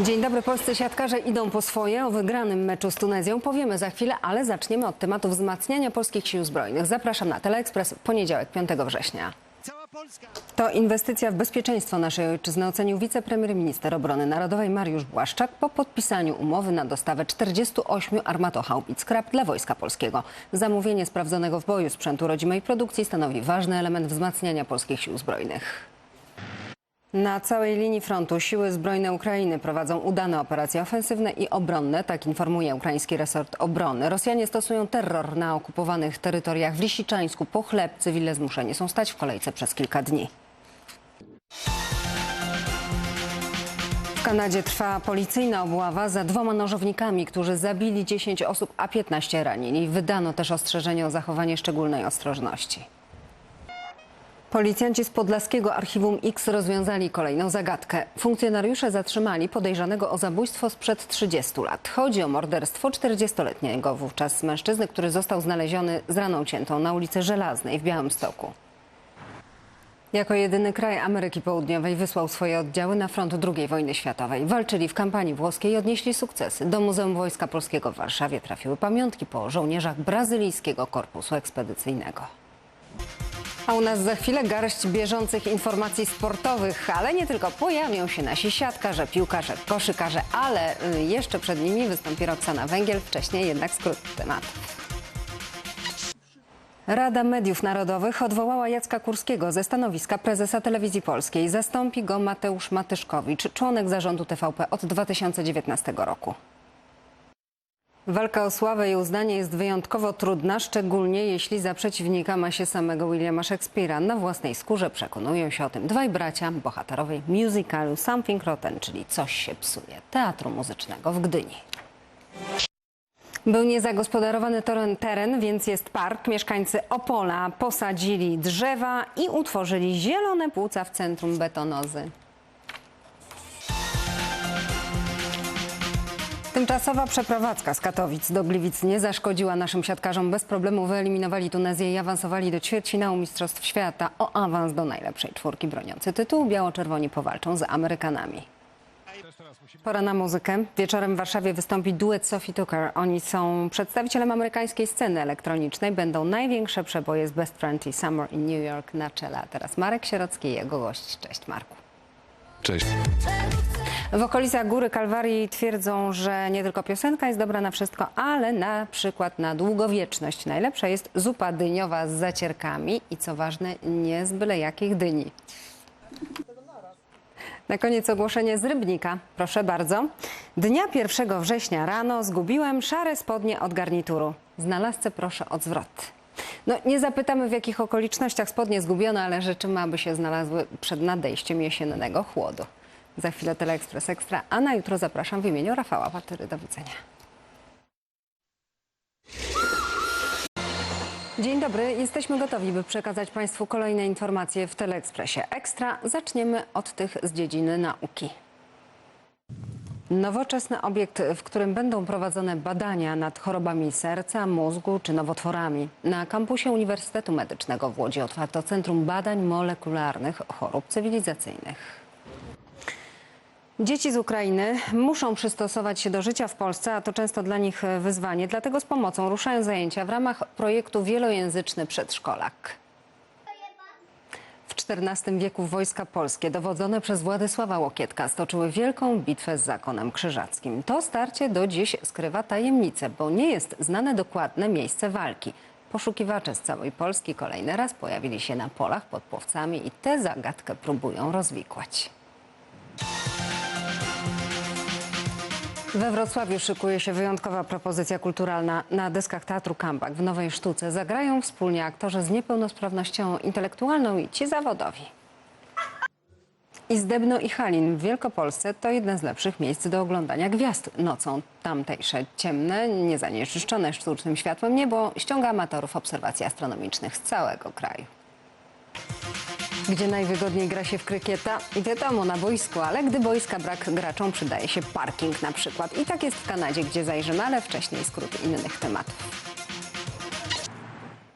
Dzień dobry, polscy siatkarze idą po swoje. O wygranym meczu z Tunezją powiemy za chwilę, ale zaczniemy od tematu wzmacniania polskich sił zbrojnych. Zapraszam na Teleekspres, poniedziałek 5 września. To inwestycja w bezpieczeństwo naszej ojczyzny ocenił wicepremier minister obrony narodowej Mariusz Błaszczak po podpisaniu umowy na dostawę 48 armatochałbic skrap dla Wojska Polskiego. Zamówienie sprawdzonego w boju sprzętu rodzimej produkcji stanowi ważny element wzmacniania polskich sił zbrojnych. Na całej linii frontu siły zbrojne Ukrainy prowadzą udane operacje ofensywne i obronne, tak informuje ukraiński resort obrony. Rosjanie stosują terror na okupowanych terytoriach w Lisiczańsku. Po cywile zmuszeni są stać w kolejce przez kilka dni. W Kanadzie trwa policyjna obława za dwoma nożownikami, którzy zabili 10 osób, a 15 ranili. Wydano też ostrzeżenie o zachowanie szczególnej ostrożności. Policjanci z podlaskiego Archiwum X rozwiązali kolejną zagadkę. Funkcjonariusze zatrzymali podejrzanego o zabójstwo sprzed 30 lat. Chodzi o morderstwo 40-letniego wówczas mężczyzny, który został znaleziony z raną ciętą na ulicy Żelaznej w Białymstoku. Jako jedyny kraj Ameryki Południowej wysłał swoje oddziały na front II wojny światowej. Walczyli w kampanii włoskiej i odnieśli sukcesy. Do Muzeum Wojska Polskiego w Warszawie trafiły pamiątki po żołnierzach brazylijskiego korpusu ekspedycyjnego. A u nas za chwilę garść bieżących informacji sportowych, ale nie tylko. Pojawią się nasi siatkarze, piłkarze, koszykarze, ale y, jeszcze przed nimi wystąpi Roxana Węgiel. Wcześniej jednak skrót tematów. Rada Mediów Narodowych odwołała Jacka Kurskiego ze stanowiska prezesa Telewizji Polskiej. Zastąpi go Mateusz Matyszkowicz, członek zarządu TVP od 2019 roku. Walka o sławę i uznanie jest wyjątkowo trudna, szczególnie jeśli za przeciwnika ma się samego Williama Shakespeare'a. Na własnej skórze przekonują się o tym dwaj bracia, bohaterowie musicalu Something Rotten, czyli Coś się psuje, teatru muzycznego w Gdyni. Był niezagospodarowany teren, teren, więc jest park. Mieszkańcy Opola posadzili drzewa i utworzyli zielone płuca w centrum betonozy. Tymczasowa przeprowadzka z Katowic do Gliwic nie zaszkodziła naszym siatkarzom. Bez problemu wyeliminowali Tunezję i awansowali do ćwierćfinału Mistrzostw Świata. O awans do najlepszej czwórki broniący tytułu biało-czerwoni powalczą z Amerykanami. Pora na muzykę. Wieczorem w Warszawie wystąpi duet Sophie Tucker. Oni są przedstawicielem amerykańskiej sceny elektronicznej. Będą największe przeboje z Best Friend i Summer in New York na czele. A teraz Marek Sierocki i jego gość. Cześć Marku. Cześć. W okolicach Góry Kalwarii twierdzą, że nie tylko piosenka jest dobra na wszystko, ale na przykład na długowieczność. Najlepsza jest zupa dyniowa z zacierkami i co ważne, nie z byle jakich dyni. Na koniec ogłoszenie z Rybnika. Proszę bardzo. Dnia 1 września rano zgubiłem szare spodnie od garnituru. Znalazcę proszę o zwrot. No, nie zapytamy w jakich okolicznościach spodnie zgubiono, ale życzymy, aby się znalazły przed nadejściem jesiennego chłodu. Za chwilę Teleekspres Ekstra, a na jutro zapraszam w imieniu Rafała Patyry. Do widzenia. Dzień dobry, jesteśmy gotowi, by przekazać Państwu kolejne informacje w Teleekspresie Ekstra. Zaczniemy od tych z dziedziny nauki. Nowoczesny obiekt, w którym będą prowadzone badania nad chorobami serca, mózgu czy nowotworami. Na kampusie Uniwersytetu Medycznego w Łodzi otwarto Centrum Badań Molekularnych Chorób Cywilizacyjnych. Dzieci z Ukrainy muszą przystosować się do życia w Polsce, a to często dla nich wyzwanie. Dlatego z pomocą ruszają zajęcia w ramach projektu Wielojęzyczny Przedszkolak. W XIV wieku wojska polskie dowodzone przez Władysława Łokietka stoczyły wielką bitwę z zakonem krzyżackim. To starcie do dziś skrywa tajemnicę, bo nie jest znane dokładne miejsce walki. Poszukiwacze z całej Polski kolejny raz pojawili się na polach pod Płowcami i tę zagadkę próbują rozwikłać. We Wrocławiu szykuje się wyjątkowa propozycja kulturalna. Na deskach Teatru Kambak w Nowej Sztuce zagrają wspólnie aktorzy z niepełnosprawnością intelektualną i ci zawodowi. Izdebno i Halin w Wielkopolsce to jedne z lepszych miejsc do oglądania gwiazd nocą. Tamtejsze ciemne, niezanieczyszczone sztucznym światłem niebo ściąga amatorów obserwacji astronomicznych z całego kraju. Gdzie najwygodniej gra się w krykieta? Wiadomo, na boisku, ale gdy boiska brak graczom, przydaje się parking na przykład. I tak jest w Kanadzie, gdzie zajrzymy, ale wcześniej skrót innych tematów.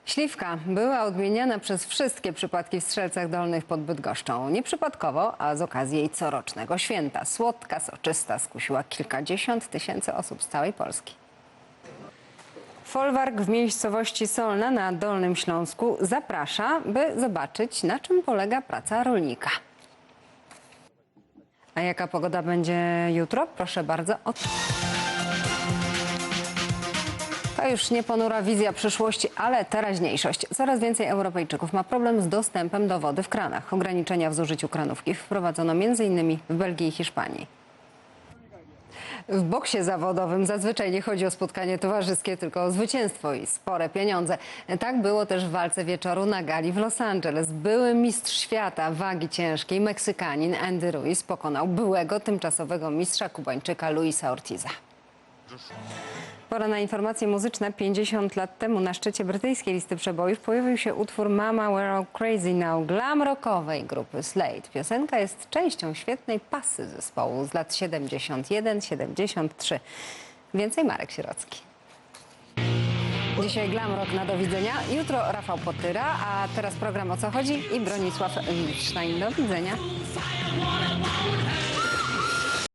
Śliwka była odmieniana przez wszystkie przypadki w Strzelcach Dolnych pod Bydgoszczą. Nieprzypadkowo, a z okazji jej corocznego święta. Słodka, soczysta skusiła kilkadziesiąt tysięcy osób z całej Polski. Folwark w miejscowości Solna na Dolnym Śląsku zaprasza, by zobaczyć, na czym polega praca rolnika. A jaka pogoda będzie jutro? Proszę bardzo. O... To już nie ponura wizja przyszłości, ale teraźniejszość. Coraz więcej Europejczyków ma problem z dostępem do wody w kranach. Ograniczenia w zużyciu kranówki wprowadzono m.in. w Belgii i Hiszpanii. W boksie zawodowym zazwyczaj nie chodzi o spotkanie towarzyskie, tylko o zwycięstwo i spore pieniądze. Tak było też w walce wieczoru na gali w Los Angeles. Były mistrz świata wagi ciężkiej, Meksykanin Andy Ruiz pokonał byłego tymczasowego mistrza Kubańczyka Luisa Ortiza. Pora na informacje muzyczne. 50 lat temu na szczycie brytyjskiej listy przebojów pojawił się utwór Mama We're All Crazy Now glam rockowej grupy Slade. Piosenka jest częścią świetnej pasy zespołu z lat 71-73. Więcej Marek Sierocki. Dzisiaj glam rock na do widzenia, jutro Rafał Potyra, a teraz program O co chodzi i Bronisław Lichstein. Do widzenia.